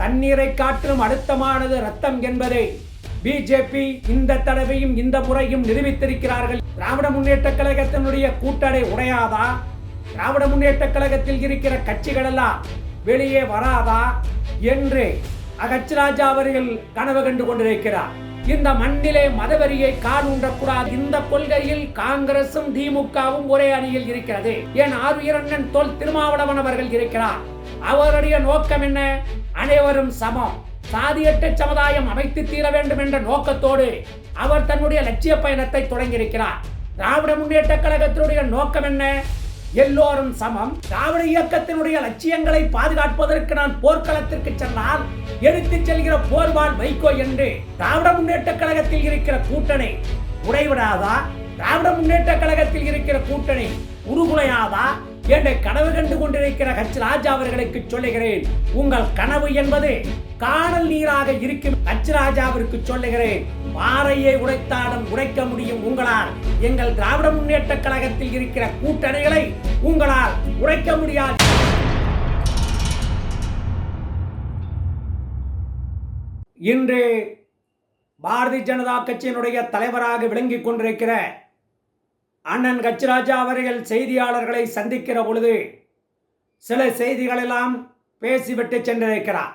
தண்ணீரை காற்றும் அழுத்தமானது ரத்தம் என்பதை பிஜேபி இந்த தடவையும் இந்த முறையும் நிரூபித்திருக்கிறார்கள். திராவிட முன்னேற்ற கழகத்தினுடைய கூட்டடை உடையாதா? திராவிட முன்னேற்ற கழகத்தில் இருக்கிற கட்சிகள் எல்லாம் வெளியே வராதா? என்று அகச்சிராஜா அவர்கள் கனவு கண்டு கொண்டிருக்கிறார். இந்த மண்ணிலே மதவெறியை காணூன்றக்கூடாது இந்த கொள்கையில் காங்கிரசும் திமுகவும் ஒரே அணியில் இருக்கிறது. என் ஆறுயிரண்ணன் தொல் திருமாவளவன் அவர்கள் இருக்கிறார். அவருடைய நோக்கம் என்ன? அனைவரும் சமம். சாதியற்ற சமுதாயம் அமைத்து தீர வேண்டும் என்ற நோக்கத்தோடு அவர் தன்னுடைய லட்சிய பயணத்தை தொடங்கியிருக்கிறார். திராவிட முன்னேற்ற கழகத்தினுடைய நோக்கம் என்ன? எல்லோரும் சமம். திராவிட இயக்கத்தினுடைய லட்சியங்களை பாதுகாப்பதற்கு நான் போர்க்களத்திற்கு சென்றால் எடுத்துச் செல்கிற போர்வால் வைகோ என்று திராவிட முன்னேற்ற கழகத்தில் இருக்கிற கூட்டணி உடைவிடாதா? திராவிட முன்னேற்ற கழகத்தில் இருக்கிற கூட்டணி உருகுலையாதா? என்னை கனவு கண்டு கொண்டிருக்கிற ஹச் ராஜா அவர்களுக்கு சொல்லுகிறேன். உங்கள் கனவு என்பது காணல் நீராக இருக்கும் ஹச் ராஜாவிற்கு சொல்லுகிறேன். பாறையை உடைத்தாலும் உடைக்க முடியும் உங்களால். எங்கள் திராவிட முன்னேற்ற கழகத்தில் இருக்கிற கூட்டணிகளை உங்களால் உடைக்க முடியாது. இன்று பாரதிய ஜனதா கட்சியினுடைய தலைவராக விளங்கிக் கொண்டிருக்கிற அண்ணன் கச்சிராஜா அவர்கள் செய்தியாளர்களை சந்திக்கிற பொழுது சில செய்திகளெல்லாம் பேசிவிட்டு சென்றிருக்கிறார்.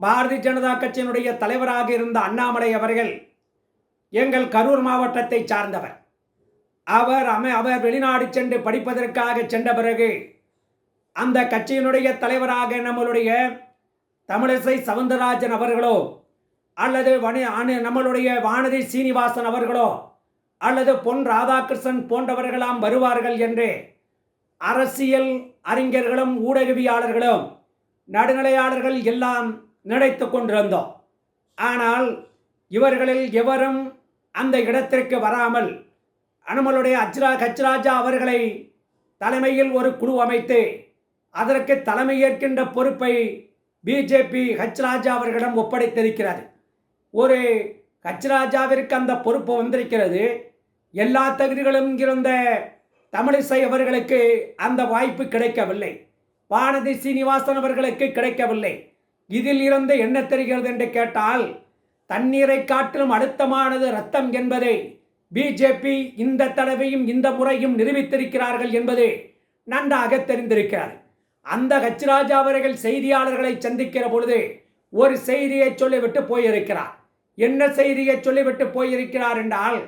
பாரதிய ஜனதா கட்சியினுடைய தலைவராக இருந்த அண்ணாமலை அவர்கள் எங்கள் கரூர் மாவட்டத்தை சார்ந்தவர். அவர் அமை அவர் வெளிநாடு சென்று படிப்பதற்காக சென்ற பிறகு அந்த கட்சியினுடைய தலைவராக நம்மளுடைய தமிழிசை சவுந்தரராஜன் அவர்களோ அல்லது வனி அணு நம்மளுடைய வானதி சீனிவாசன் அவர்களோ அல்லது பொன் ராதாகிருஷ்ணன் போன்றவர்களாம் வருவார்கள் என்று அரசியல் அறிஞர்களும் ஊடகவியாளர்களும் நடுநிலையாளர்கள் எல்லாம் நினைத்து கொண்டிருந்தோம். ஆனால் இவர்களில் எவரும் அந்த இடத்திற்கு வராமல் நம்மளுடைய அச்ரா கச்ராஜா அவர்களை தலைமையில் ஒரு குழு அமைத்து அதற்கு தலைமை ஏற்கின்ற பொறுப்பை பிஜேபி ஹச்ராஜா அவர்களிடம் ஒப்படைத்திருக்கிறது. ஒரு ஹச்ராஜாவிற்கு அந்த பொறுப்பு வந்திருக்கிறது. எல்லா தகுதிகளும் இருந்த தமிழிசை அவர்களுக்கு அந்த வாய்ப்பு கிடைக்கவில்லை. வானதி சீனிவாசன் அவர்களுக்கு கிடைக்கவில்லை. இதில் இருந்து என்ன தெரிகிறது என்று கேட்டால் தண்ணீரை காட்டிலும் அழுத்தமானது ரத்தம் என்பதை பிஜேபி இந்த தடவையும் இந்த முறையும் நிரூபித்திருக்கிறார்கள் என்பது நன்றாக தெரிந்திருக்கிறார் அந்த ஹச்ராஜா அவர்கள் செய்தியாளர்களை சந்திக்கிற பொழுது ஒரு செய்தியை சொல்லிவிட்டு போயிருக்கிறார். என்ன செய்தியை சொல்லிவிட்டு போயிருக்கிறார் என்றால்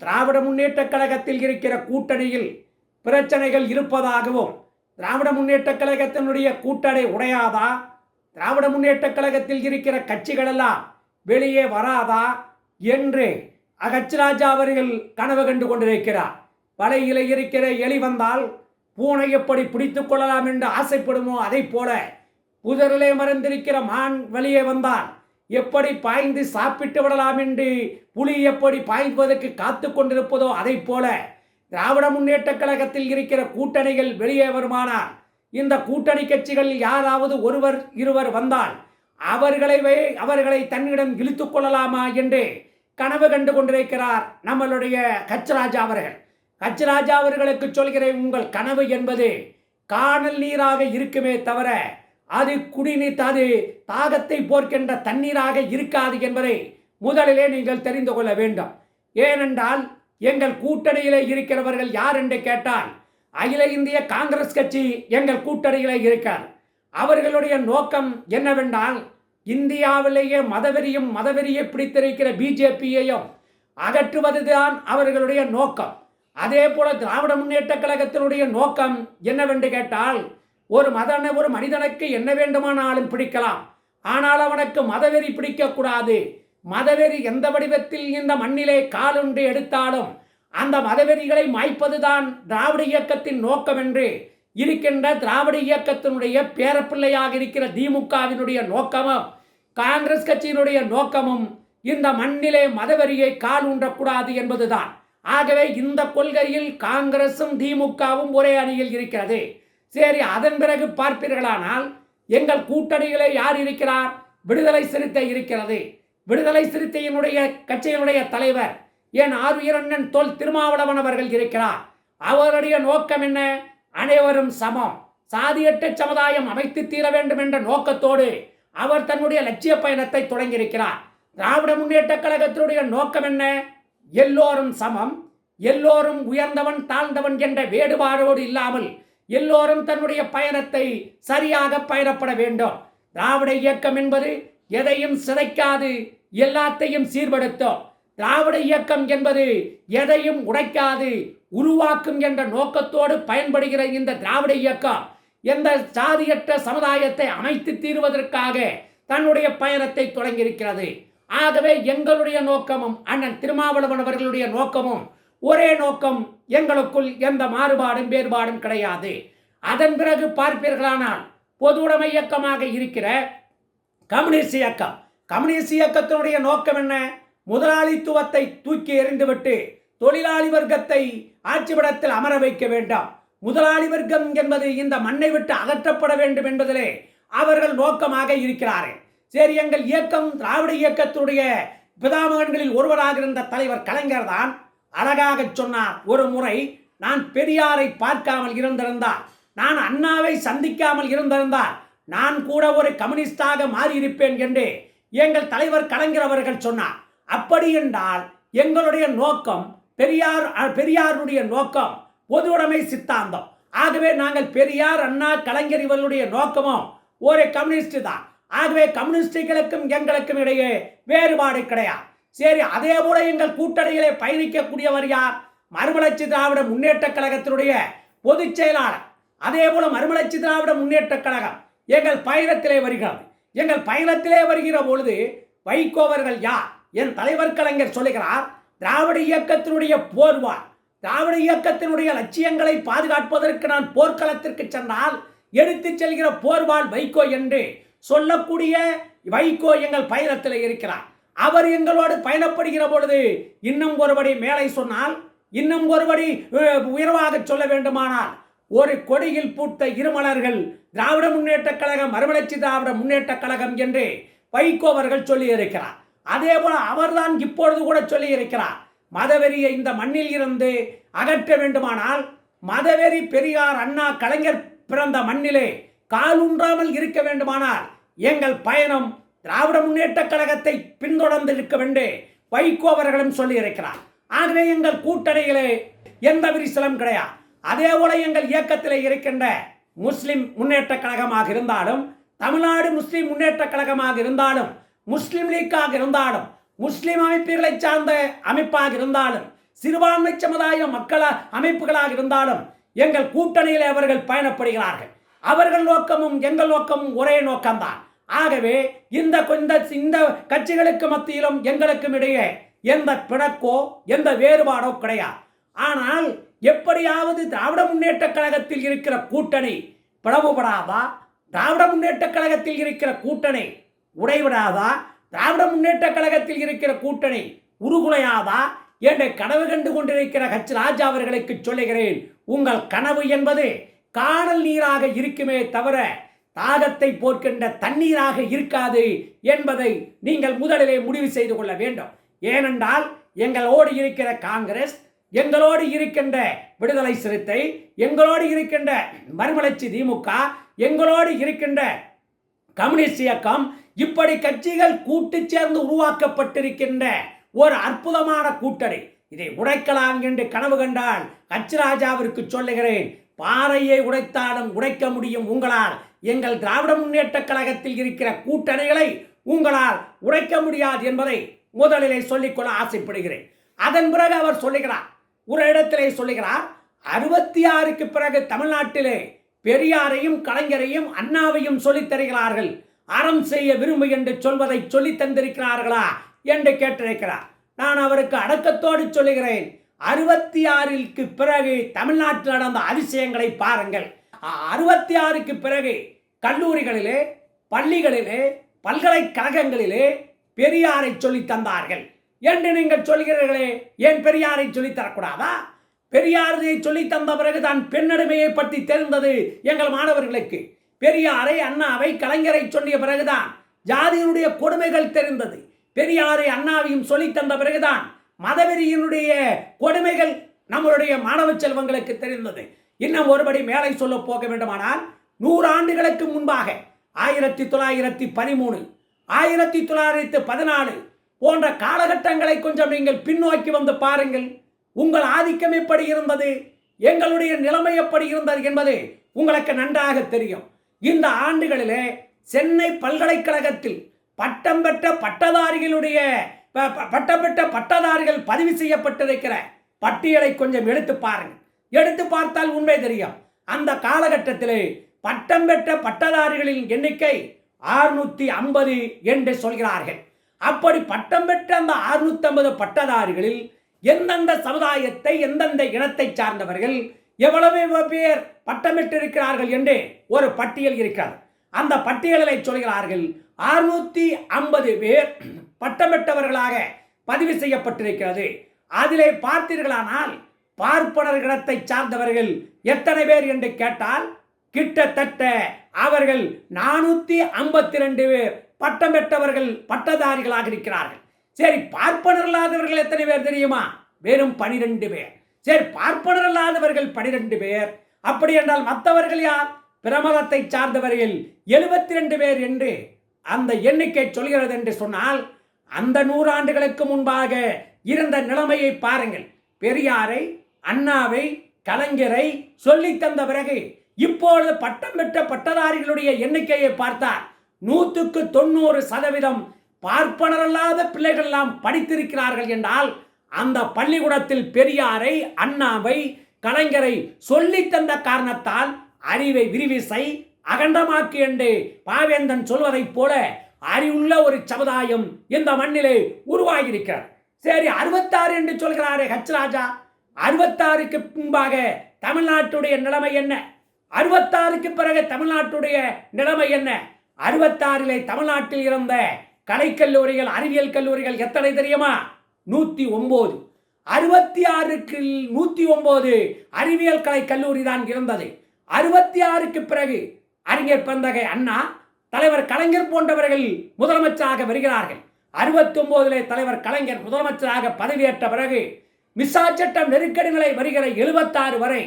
திராவிட முன்னேற்றக் கழகத்தில் இருக்கிற கூட்டணியில் பிரச்சனைகள் இருப்பதாகவும் திராவிட முன்னேற்றக் கழகத்தினுடைய கூட்டணி உடையாதா? திராவிட முன்னேற்றக் கழகத்தில் இருக்கிற கட்சிகளெல்லாம் வெளியே வராதா? என்று அகச்சிராஜா அவர்கள் கனவு கண்டு கொண்டிருக்கிறார். வலையில் இருக்கிற எலி வந்தால் பூனை எப்படி பிடித்துக் கொள்ளலாம் என்று ஆசைப்படுமோ அதை போல புதரிலே மறைந்திருக்கிற மான் வெளியே வந்தான் எப்படி பாய்ந்து சாப்பிட்டு விடலாம் என்று புலி எப்படி பாய்வதற்கு காத்து கொண்டிருப்பதோ அதை போல திராவிட முன்னேற்ற கழகத்தில் இருக்கிற கூட்டணிகள் வெளியே வருமானால் இந்த கூட்டணி கட்சிகளில் யாராவது ஒருவர் இருவர் வந்தால் அவர்களை அவர்களை தன்னிடம் இழுத்துக் கொள்ளலாமா என்று கனவு கண்டு கொண்டிருக்கிறார் நம்மளுடைய கச்சராஜா அவர்கள். கச்சராஜா அவர்களுக்கு சொல்கிறேன் உங்கள் கனவு என்பது காணல் நீராக இருக்குமே தவிர அது குடிநீர் அது தாகத்தை போர்க்கின்ற தண்ணீராக இருக்காது என்பதை முதலிலே நீங்கள் தெரிந்து கொள்ள வேண்டும். ஏனென்றால் எங்கள் கூட்டணியிலே இருக்கிறவர்கள் யார் என்று கேட்டால் அகில இந்திய காங்கிரஸ் கட்சி எங்கள் கூட்டணியிலே இருக்கார் அவர்களுடைய நோக்கம் என்னவென்றால் இந்தியாவிலேயே மதவெறியும் மதவெறியை பிடித்திருக்கிற பிஜேபியையும் அகற்றுவதுதான் அவர்களுடைய நோக்கம். அதே போல திராவிட முன்னேற்ற கழகத்தினுடைய நோக்கம் என்னவென்று கேட்டால் ஒரு மதன ஒரு மனிதனுக்கு என்ன வேண்டுமானாலும் பிடிக்கலாம். ஆனால் அவனுக்கு மதவெறி பிடிக்கக்கூடாது. மதவெறி எந்த வடிவத்தில் இந்த மண்ணிலே காலுண்டு எடுத்தாலும் அந்த மதவெறிகளை மாய்ப்பதுதான் திராவிட இயக்கத்தின் நோக்கம் என்று இருக்கின்ற திராவிட இயக்கத்தினுடைய பேரப்பிள்ளையாக இருக்கிற திமுகவினுடைய நோக்கமும் காங்கிரஸ் கட்சியினுடைய நோக்கமும் இந்த மண்ணிலே மதவெறியை கால் ஊன்றக்கூடாது என்பதுதான். ஆகவே இந்த கொள்கையில் காங்கிரசும் திமுகவும் ஒரே அணியில் இருக்கிறது. சரி அதன் பிறகு பார்ப்பீர்களானால் எங்கள் கூட்டணியிலே யார் இருக்கிறார்? விடுதலை சிறுத்தை இருக்கிறது. விடுதலை சிறுத்தையினுடைய கட்சியினுடைய தலைவர் என் ஆறுயிரண்ணன் தொல் திருமாவளவன் அவர்கள் இருக்கிறார். அவருடைய நோக்கம் என்ன? அனைவரும் சமம். சாதியற்ற சமுதாயம் அமைத்து தீர வேண்டும் என்ற நோக்கத்தோடு அவர் தன்னுடைய லட்சிய பயணத்தை தொடங்கியிருக்கிறார். திராவிட முன்னேற்ற கழகத்தினுடைய நோக்கம் என்ன? எல்லோரும் சமம். எல்லோரும் உயர்ந்தவன் தாழ்ந்தவன் என்ற வேறுபாடோடு இல்லாமல் எல்லோரும் தன்னுடைய பயணத்தை சரியாக பயணப்பட வேண்டும். திராவிட இயக்கம் என்பது எதையும் சிதைக்காது எல்லாத்தையும் சீர்படுத்தும். திராவிட இயக்கம் என்பது எதையும் உடைக்காது உருவாக்கும் என்ற நோக்கத்தோடு பயன்படுகிற இந்த திராவிட இயக்கம் எந்த சாதியற்ற சமுதாயத்தை அமைத்து தீர்வதற்காக தன்னுடைய பயணத்தை தொடங்கியிருக்கிறது. ஆகவே எங்களுடைய நோக்கமும் அண்ணன் திருமாவளவன் அவர்களுடைய நோக்கமும் ஒரே நோக்கம் எங்களுக்குள் எந்த மாறுபாடும் வேறுபாடும் கிடையாது. அதன் பிறகு பார்ப்பீர்களானால் பொது உடைமை இயக்கமாக இருக்கிற கம்யூனிஸ்ட் இயக்கம். கம்யூனிஸ்ட் இயக்கத்தினுடைய நோக்கம் என்ன? முதலாளித்துவத்தை தூக்கி எறிந்துவிட்டு தொழிலாளி வர்க்கத்தை ஆட்சிபடத்தில் அமர வைக்க வேண்டாம். முதலாளி வர்க்கம் என்பது இந்த மண்ணை விட்டு அகற்றப்பட வேண்டும் என்பதிலே அவர்கள் நோக்கமாக இருக்கிறார்கள். சரி எங்கள் இயக்கம் திராவிட இயக்கத்துடைய பிதாமகன்களில் ஒருவராக இருந்த தலைவர் கலைஞர் தான். அழகாக சொன்னார். ஒரு முறை நான் பெரியாரை பார்க்காமல் இருந்திருந்தார். நான் அண்ணாவை சந்திக்காமல் இருந்திருந்தார். நான் கூட ஒரு கம்யூனிஸ்டாக மாறியிருப்பேன் என்று எங்கள் தலைவர் கலைஞர் அவர்கள் சொன்னார். அப்படி என்றால் எங்களுடைய நோக்கம் பெரியார் பெரியாருடைய நோக்கம் பொது உடைமை சித்தாந்தம். ஆகவே நாங்கள் பெரியார் அண்ணா கலைஞர் இவர்களுடைய நோக்கமும் ஒரு கம்யூனிஸ்ட் தான் ஆகவே கம்யூனிஸ்டுகளுக்கும் எங்களுக்கும் இடையே வேறுபாடு கிடையாது. சரி அதே போல எங்கள் கூட்டணிகளை பயணிக்கக்கூடியவர் யார்? மறுமலர்ச்சி திராவிட முன்னேற்ற கழகத்தினுடைய பொதுச் செயலாளர். அதே போல மறுமலர்ச்சி திராவிட முன்னேற்ற கழகம் எங்கள் பயணத்திலே வருகிறது. எங்கள் பயணத்திலே வருகிற பொழுது வைகோவர்கள் யார்? என் தலைவர் கலைஞர் சொல்லுகிறார் திராவிட இயக்கத்தினுடைய போர்வார். திராவிட இயக்கத்தினுடைய லட்சியங்களை பாதுகாப்பதற்கு நான் போர்க்களத்திற்கு சென்றால் எடுத்துச் செல்கிற போர்வாள் வைகோ என்று சொல்லக்கூடிய வைகோ எங்கள் பயணத்தில் இருக்கிறார். அவர் எங்களோடு பயணப்படுகிற பொழுது இன்னும் ஒருபடி மேலே சொன்னால் இன்னும் ஒருபடி உயர்வாக சொல்ல வேண்டுமானால் ஒரு கொடியில் பூத்த இருமலர்கள் திராவிட முன்னேற்ற கழகம் மறுமலர்ச்சி திராவிட முன்னேற்ற கழகம் என்று வைகோ அவர்கள் சொல்லி இருக்கிறார் அதே போல அவர்தான் இப்பொழுது கூட சொல்லியிருக்கிறார். மதவெறியை இந்த மண்ணில் இருந்து அகற்ற வேண்டுமானால் மதவெறி பெரியார் அண்ணா கலைஞர் பிறந்த மண்ணிலே கால் காலூன்றாமல் இருக்க வேண்டுமானால் எங்கள் பயணம் திராவிட முன்னேற்ற கழகத்தை பின்தொடர்ந்து இருக்க வேண்டும் வைகோ அவர்களும் சொல்லியிருக்கிறார். ஆகவே எங்கள் கூட்டணியிலே எந்த விரிசலும் கிடையாது. அதே போல எங்கள் இயக்கத்தில் இருக்கின்ற முஸ்லிம் முன்னேற்ற கழகமாக இருந்தாலும் தமிழ்நாடு முஸ்லிம் முன்னேற்ற கழகமாக இருந்தாலும் முஸ்லிம் லீக்காக இருந்தாலும் முஸ்லிம் அமைப்புகளை சார்ந்த அமைப்பாக இருந்தாலும் சிறுபான்மை சமுதாய மக்கள அமைப்புகளாக இருந்தாலும் எங்கள் கூட்டணியில் அவர்கள் பயணப்படுகிறார்கள். அவர்கள் நோக்கமும் எங்கள் நோக்கமும் ஒரே நோக்கம்தான். ஆகவே இந்த இந்த இந்த கட்சிகளுக்கு மத்தியிலும் எங்களுக்கும் இடையே எந்த பிணக்கோ எந்த வேறுபாடோ கிடையாது. ஆனால் எப்படியாவது திராவிட முன்னேற்ற கழகத்தில் இருக்கிற கூட்டணி பிளவுபடாதா? திராவிட முன்னேற்ற கழகத்தில் இருக்கிற கூட்டணி உடைவிடாதா? திராவிட முன்னேற்ற கழகத்தில் இருக்கிற கூட்டணி உருகுலையாதா? என்னை கனவு கண்டு கொண்டிருக்கிற ஹச் ராஜா அவர்களுக்கு சொல்லுகிறேன். உங்கள் கனவு என்பது காணல் நீராக இருக்குமே தவிர தாகத்தை போர்க்கின்ற தண்ணீராக இருக்காது என்பதை நீங்கள் முதலிலே முடிவு செய்து கொள்ள வேண்டும். ஏனென்றால் எங்களோடு இருக்கிற காங்கிரஸ் எங்களோடு இருக்கின்ற விடுதலை சிறுத்தை எங்களோடு இருக்கின்ற மறுமலர்ச்சி திமுக எங்களோடு இருக்கின்ற கம்யூனிஸ்ட் இயக்கம் இப்படி கட்சிகள் கூட்டு சேர்ந்து உருவாக்கப்பட்டிருக்கின்ற ஒரு அற்புதமான கூட்டணி. இதை உடைக்கலாம் என்று கனவு கண்டால் கச்சிராஜாவிற்கு சொல்லுகிறேன் பாறையை உடைத்தாலும் உடைக்க முடியும் உங்களால். எங்கள் திராவிட முன்னேற்ற கழகத்தில் இருக்கிற கூட்டணிகளை உங்களால் உடைக்க முடியாது என்பதை முதலிலே சொல்லிக்கொள்ள ஆசைப்படுகிறேன். அதன் பிறகு அவர் சொல்லுகிறார் ஒரு இடத்திலே சொல்லுகிறார் அறுபத்தி ஆறுக்கு பிறகு தமிழ்நாட்டிலே பெரியாரையும் கலைஞரையும் அண்ணாவையும் சொல்லித் தருகிறார்கள். அறம் செய்ய விரும்பு என்று சொல்வதை சொல்லித் தந்திருக்கிறார்களா என்று கேட்டிருக்கிறார். நான் அவருக்கு அடக்கத்தோடு சொல்லுகிறேன் அறுபத்தி ஆறிற்கு பிறகு தமிழ்நாட்டில் நடந்த அதிசயங்களை பாருங்கள். அறுபத்தி ஆறுக்கு பிறகு கல்லூரிகளிலே பள்ளிகளிலே பல்கலைக்கழகங்களிலே பெரியாரை சொல்லித் தந்தார்கள். என்று நீங்கள் சொல்கிறீர்களே ஏன் பெரியாரை சொல்லித் தரக்கூடாதா? பெரியாரை சொல்லித் தந்த பிறகு தான் பெண்ணடிமையை பற்றி தெரிந்தது எங்கள் மாணவர்களுக்கு. பெரியாரை அண்ணாவை கலைஞரை சொல்லிய பிறகுதான் ஜாதியினுடைய கொடுமைகள் தெரிந்தது. பெரியாரை அண்ணாவையும் சொல்லித் தந்த பிறகுதான் மதவெறியினுடைய கொடுமைகள் நம்மளுடைய மாணவ செல்வங்களுக்கு தெரிந்தது. இன்னும் ஒருபடி மேலே சொல்ல போக வேண்டுமானால் நூறு ஆண்டுகளுக்கு முன்பாக ஆயிரத்தி தொள்ளாயிரத்தி பதிமூணு ஆயிரத்தி தொள்ளாயிரத்தி பதினாலு போன்ற காலகட்டங்களை கொஞ்சம் நீங்கள் பின்னோக்கி வந்து பாருங்கள். உங்கள் ஆதிக்கம் எப்படி இருந்தது? எங்களுடைய நிலைமை எப்படி இருந்தது என்பது உங்களுக்கு நன்றாக தெரியும். இந்த ஆண்டுகளிலே சென்னை பல்கலைக்கழகத்தில் பட்டம் பெற்ற பட்டதாரிகளுடைய பட்டம் பெற்ற பட்டதாரிகள் பதிவு செய்யப்பட்டிருக்கிற பட்டியலை கொஞ்சம் எடுத்து பாருங்கள். எடுத்து பார்த்தால் உண்மை தெரியும். அந்த காலகட்டத்திலே பட்டம் பெற்ற பட்டதாரிகளின் எண்ணிக்கை 650 ஐம்பது என்று சொல்கிறார்கள். அப்படி பட்டம் பெற்ற அந்த 650 பட்டதாரிகளில் எந்தெந்த சமுதாயத்தை எந்தெந்த இனத்தை சார்ந்தவர்கள் எவ்வளவு பேர் பட்டமிட்டிருக்கிறார்கள் என்று ஒரு பட்டியல் இருக்கிறது. அந்த பட்டியலை சொல்கிறார்கள் 650 ஐம்பது பேர் பட்டமிட்டவர்களாக பதிவு செய்யப்பட்டிருக்கிறது. அதிலே பார்த்தீர்களானால் பார்ப்பனர் கிடத்தை சார்ந்தவர்கள் எத்தனை பேர் என்று கேட்டால் கிட்டத்தட்ட அவர்கள் நானூத்தி ஐம்பத்தி ரெண்டு பேர். பட்டம் பெற்றவர்கள் பட்டதாரிகளாக இருக்கிறார்கள். சரி பார்ப்பனர் இல்லாதவர்கள் எத்தனை பேர் தெரியுமா? வெறும் பனிரெண்டு பேர். சரி பார்ப்பனர் இல்லாதவர்கள் பனிரெண்டு பேர். அப்படி என்றால் மற்றவர்கள் யார்? பிரமதத்தை சார்ந்தவர்கள் எழுபத்தி ரெண்டு பேர் என்று அந்த எண்ணிக்கை சொல்கிறது என்று சொன்னால் அந்த நூறாண்டுகளுக்கு முன்பாக இருந்த நிலைமையை பாருங்கள். பெரியாரை அண்ணாவை கலைஞரை சொல்லி தந்த பிறகு இப்பொழுது பட்டம் பெற்ற பட்டதாரிகளுடைய எண்ணிக்கையை பார்த்தால் நூற்றுக்கு தொண்ணூறு சதவீதம் பார்ப்பனரல்லாத பிள்ளைகள் எல்லாம் படித்திருக்கிறார்கள் என்றால் அந்த பள்ளிக்கூடத்தில் பெரியாரை அண்ணாவை கலைஞரை சொல்லி தந்த காரணத்தால் அறிவை விரிவிசை அகண்டமாக்கு என்று பாவேந்தன் சொல்வதைப் போல அறிவுள்ள ஒரு சமுதாயம் இந்த மண்ணிலே உருவாகியிருக்கிறார் சரி அறுபத்தாறு என்று சொல்கிறாரே ஹச் ராஜா. அறுபத்தாறுக்கு முன்பாக தமிழ்நாட்டுடைய நிலைமை என்ன? அறுபத்தாறுக்கு பிறகு தமிழ்நாட்டுடைய நிலைமை என்ன? அறுபத்தாறிலே தமிழ்நாட்டில் இருந்த கலைக்கல்லூரிகள் அறிவியல் கல்லூரிகள் எத்தனை தெரியுமா? நூற்றி ஒம்பது அறுபத்தி ஆறுக்கு நூற்றி ஒம்பது அறிவியல் கலை கல்லூரி தான் இருந்தது. அறுபத்தி ஆறுக்கு பிறகு அறிஞர் பந்தகை அண்ணா தலைவர் கலைஞர் போன்றவர்கள் முதலமைச்சராக வருகிறார்கள். அறுபத்தி ஒன்பதிலே தலைவர் கலைஞர் முதலமைச்சராக பதவியேற்ற பிறகு மிசா சட்டம் நெருக்கடி நிலை வருகிற எழுபத்தாறு வரை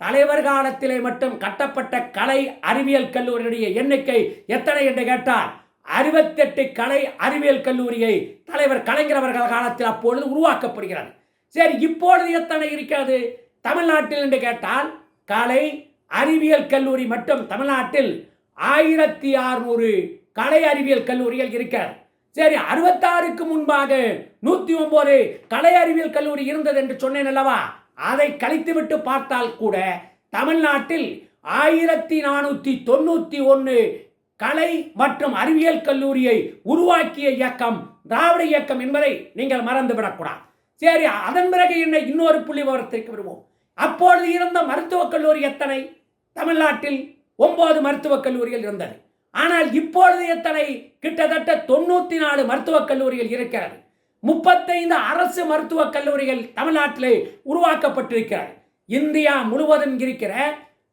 தலைவர் காலத்திலே மட்டும் கட்டப்பட்ட கலை அறிவியல் கல்லூரியுடைய எண்ணிக்கை எத்தனை என்று கேட்டால் அறுபத்தெட்டு கலை அறிவியல் கல்லூரியை தலைவர் கலைஞர் அவர்கள் காலத்தில் அப்பொழுது உருவாக்கப்படுகிறது. சரி இப்பொழுது எத்தனை இருக்காது தமிழ்நாட்டில் என்று கேட்டால் கலை அறிவியல் கல்லூரி மட்டும் தமிழ்நாட்டில் ஆயிரத்தி அறுநூறு கலை அறிவியல் கல்லூரிகள் இருக்கிறது. சரி அறுபத்தாறுக்கு முன்பாக நூத்தி ஒன்பது கலை அறிவியல் கல்லூரி இருந்தது என்று சொன்னேன் அல்லவா? அதை கழித்துவிட்டு பார்த்தால் கூட தமிழ்நாட்டில் ஆயிரத்தி நானூத்தி தொண்ணூத்தி ஒன்று கலை மற்றும் அறிவியல் கல்லூரியை உருவாக்கிய இயக்கம் திராவிட இயக்கம் என்பதை நீங்கள் மறந்துவிடக்கூடாது. சரி அதன் பிறகு என்ன இன்னொரு புள்ளி விவரத்திற்கு வருவோம். அப்பொழுது இருந்த மருத்துவக் கல்லூரி எத்தனை? தமிழ்நாட்டில் ஒன்பது மருத்துவக் கல்லூரிகள் இருந்தது. ஆனால் இப்பொழுது எத்தனை? கிட்டத்தட்ட தொண்ணூத்தி நாலு மருத்துவக் கல்லூரிகள் இருக்கிறது. முப்பத்தைந்து அரசு மருத்துவக் கல்லூரிகள் தமிழ்நாட்டிலே உருவாக்கப்பட்டிருக்கிறது. இந்தியா முழுவதும் இருக்கிற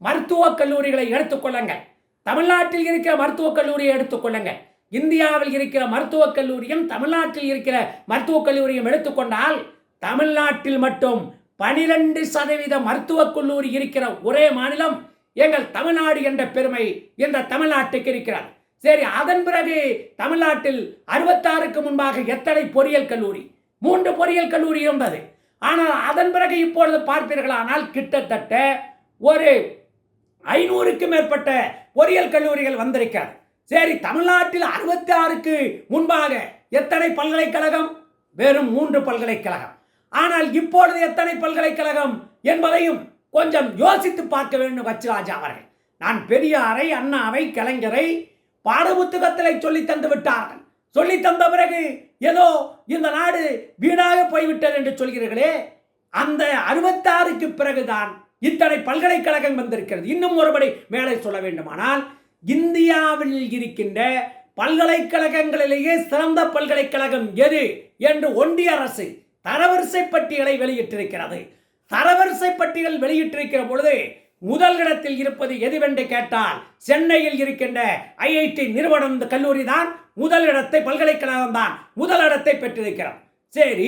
மருத்துவக் கல்லூரிகளை எடுத்துக்கொள்ளுங்கள் தமிழ்நாட்டில் இருக்கிற மருத்துவக் கல்லூரியை எடுத்துக்கொள்ளுங்கள் இந்தியாவில் இருக்கிற மருத்துவக் கல்லூரியும் தமிழ்நாட்டில் இருக்கிற மருத்துவக் கல்லூரியும் எடுத்துக்கொண்டால் தமிழ்நாட்டில் மட்டும் பனிரெண்டு சதவீத மருத்துவக் கல்லூரி இருக்கிற ஒரே மாநிலம் எங்கள் தமிழ்நாடு என்ற பெருமை இந்த தமிழ்நாட்டுக்கு இருக்கிறார் சரி அதன் பிறகு தமிழ்நாட்டில் அறுபத்தாறுக்கு முன்பாக எத்தனை பொறியியல் கல்லூரி? மூன்று பொறியியல் கல்லூரி இருந்தது. ஆனால் அதன் பிறகு இப்பொழுது பார்ப்பீர்களானால் கிட்டத்தட்ட ஒரு ஐநூறுக்கு மேற்பட்ட பொறியியல் கல்லூரிகள் வந்திருக்கிறது. சரி தமிழ்நாட்டில் அறுபத்தி ஆறுக்கு முன்பாக எத்தனை பல்கலைக்கழகம்? வெறும் மூன்று பல்கலைக்கழகம். ஆனால் இப்பொழுது எத்தனை பல்கலைக்கழகம் என்பதையும் கொஞ்சம் யோசித்து பார்க்க வேண்டும் வச்சுராஜா அவர்கள். நான் பெரியாரை அண்ணாவை கலைஞரை பாடப்புத்தகத்தில் சொல்லி தந்து விட்டார்கள். சொல்லி தந்த பிறகு ஏதோ இந்த நாடு வீணாக போய்விட்டது என்று சொல்கிறீர்களே. அந்த அறுபத்தாறுக்கு பிறகுதான் இத்தனை பல்கலைக்கழகம் வந்திருக்கிறது. இன்னும் ஒருபடி மேலே சொல்ல வேண்டுமானால் இந்தியாவில் இருக்கின்ற பல்கலைக்கழகங்களிலேயே சிறந்த பல்கலைக்கழகம் எது என்று ஒன்றிய அரசு தரவரிசை பட்டியலை வெளியிட்டிருக்கிறது. தரவரிசை பட்டியல் வெளியிட்டிருக்கிற பொழுது முதல் இடத்தில் இருப்பது எதுவென்று கேட்டால் சென்னையில் இருக்கின்ற ஐஐடி நிறுவனம் இந்த கல்லூரி தான் முதல் இடத்தை பல்கலைக்கழகம் தான் முதல் இடத்தை பெற்றிருக்கிறது. சரி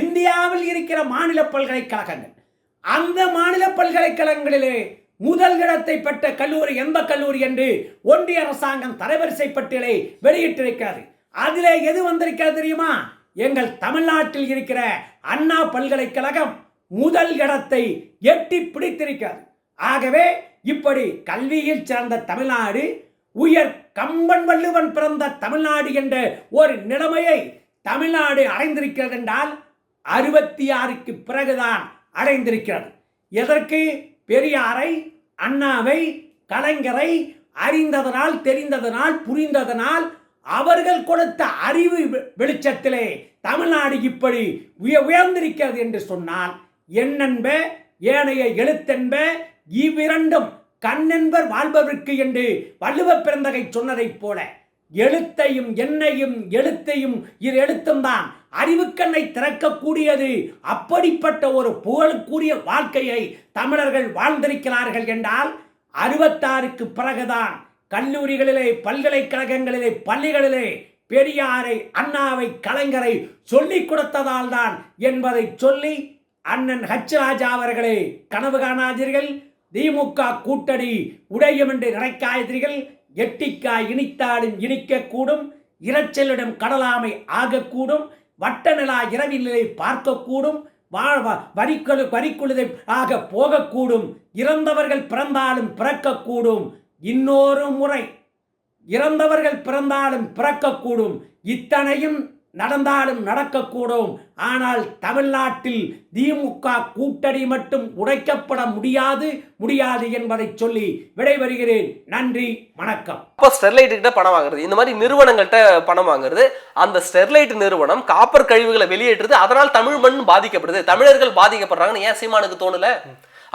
இந்தியாவில் இருக்கிற மாநில பல்கலைக்கழகங்கள். அந்த மாநில பல்கலைக்கழகங்களிலே முதல் இடத்தை பெற்ற கல்லூரி எந்த கல்லூரி என்று ஒன்றிய அரசாங்கம் தரவரிசை பட்டியலை வெளியிட்டிருக்கிறது. அதிலே எது வந்திருக்கிறது தெரியுமா? எங்கள் தமிழ்நாட்டில் இருக்கிற அண்ணா பல்கலைக்கழகம். முதல் இடத்தை எட்டி பிடித்திருக்கிறது. ஆகவே இப்படி கல்வியில் சிறந்த தமிழ்நாடு உயர் கம்பன் வள்ளுவன் பிறந்த தமிழ்நாடு என்ற ஒரு நிலைமையை தமிழ்நாடு அடைந்திருக்கிறது என்றால் அறுபத்தி ஆறுக்கு பிறகுதான் அடைந்திருக்கிறது. எதற்கு? பெரியாரை அண்ணாவை கலைஞரை அறிந்ததனால் தெரிந்ததனால் புரிந்ததனால் அவர்கள் கொடுத்த அறிவு வெளிச்சத்திலே தமிழ்நாடு இப்படி உய- உயர்ந்திருக்கிறது என்று சொன்னால் எண்ணென்ப ஏனைய எழுத்தென்ப இவ்விரண்டும் கண்ணென்பர் வாழ்பவர்க்கு என்று வள்ளுவ பிறந்தகை சொன்னதைப் போல எழுத்தையும் எண்ணையும் எழுத்தையும் இரு எழுத்தும் தான் அறிவுக்கண்ணை திறக்கக்கூடியது. அப்படிப்பட்ட ஒரு புகழுக்குரிய வாழ்க்கையை தமிழர்கள் வாழ்ந்திருக்கிறார்கள் என்றால் அறுபத்தாறுக்கு பிறகுதான் கல்லூரிகளிலே பல்கலைக்கழகங்களிலே பள்ளிகளிலே பெரியாரை அண்ணாவை கலைஞரை சொல்லிக் கொடுத்ததால்தான் என்பதை சொல்லி அண்ணன் ஹச் ராஜா அவர்களே கனவு காணாதீர்கள். திமுக கூட்டணி உடையும் என்று நினைக்காதீர்கள். எட்டிக்காய் இனித்தாலும் இனிக்கக்கூடும். இரைச்சலிடம் கடலாமை ஆகக்கூடும். வட்ட நிலா இரவிலே பார்க்கக்கூடும். வரிக்கொழு வ- வரிக்குழுதை ஆக போகக்கூடும். இறந்தவர்கள் பிறந்தாலும் பிறக்கக்கூடும். இன்னொரு முறை இறந்தவர்கள் பிறந்தாலும் பிறக்கக்கூடும். இத்தனையும் நடந்தாலும் நடக்கக்கூடும். ஆனால் தமிழ்நாட்டில் திமுக கூட்டணி மட்டும் உடைக்கப்பட முடியாது முடியாது என்பதை சொல்லி விடைபெறுகிறேன். நன்றி வணக்கம். அப்போ ஸ்டெர்லைட் கிட்ட பணம் வாங்குறது இந்த மாதிரி நிறுவனங்கள்கிட்ட பணம் வாங்குறது அந்த ஸ்டெர்லைட் நிறுவனம் காப்பர் கழிவுகளை வெளியேற்றுறது அதனால் தமிழ் மண் பாதிக்கப்படுது. தமிழர்கள் பாதிக்கப்படுறாங்கன்னு ஏன் சீமானுக்கு தோணலை?